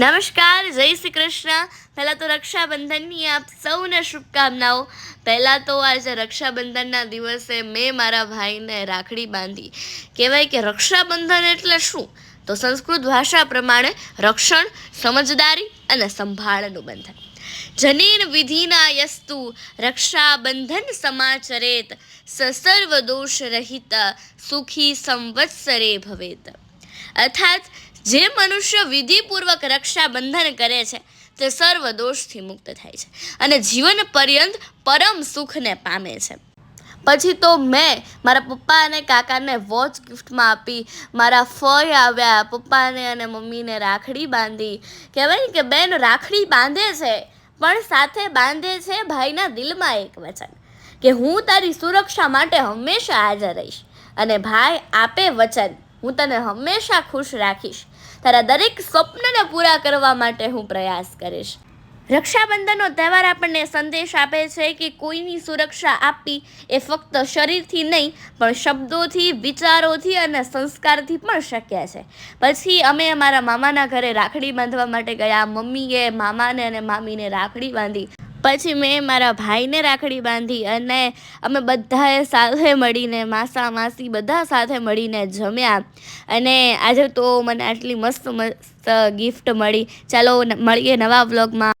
નમસ્કાર, જય શ્રી કૃષ્ણ. પહેલાં તો રક્ષાબંધનની આપ સૌને શુભકામનાઓ. પહેલાં તો આજે રક્ષાબંધનના દિવસે મેં મારા ભાઈને રાખડી બાંધી. કહેવાય કે રક્ષાબંધન એટલે શું? તો સંસ્કૃત ભાષા પ્રમાણે રક્ષણ, સમજદારી અને સંભાળનું બંધન. જનીન વિધિના યસ્તુ રક્ષાબંધન સમાચરેત સસર્વ દોષ રહિત સુખી સંવત્સરે ભવેત. અર્થાત જે મનુષ્ય વિધિપૂર્વક રક્ષાબંધન કરે છે, તે સર્વ દોષથી મુક્ત થાય છે અને જીવન પર્યંત પરમ સુખને પામે છે. પછી તો મેં મારા પપ્પા અને કાકાને વોચ ગિફ્ટમાં આપી, મારા ફય આવ્યા, પપ્પાને અને મમ્મીને રાખડી બાંધી. કહેવાય કે બેન રાખડી બાંધે છે, પણ સાથે બાંધે છે ભાઈના દિલમાં એક વચન, કે હું તારી સુરક્ષા માટે હંમેશા હાજર રહીશ. અને ભાઈ, આપે વચન હું તને હંમેશા ખુશ રાખીશ. તારા દરેક સ્વપ્નને પૂરા કરવા માટે હું પ્રયાસ કરીશ. રક્ષાબંધનનો તહેવાર આપણને સંદેશ આપે છે કે કોઈની સુરક્ષા આપવી એ ફક્ત શરીરથી નહીં, પણ શબ્દોથી, વિચારોથી અને સંસ્કારથી પણ શક્ય છે. પછી અમે અમારા મામાના ઘરે રાખડી બાંધવા માટે ગયા. મમ્મીએ મામાને અને મામીને રાખડી બાંધી. પછી મેં મારા ભાઈને રાખડી બાંધી અને અમે બધાએ સાથે મળીને, માસા, માસી બધા સાથે મળીને જમ્યા. અને આજે તો મને આટલી મસ્ત મસ્ત ગિફ્ટ મળી. ચાલો મળીએ નવા વ્લોગમાં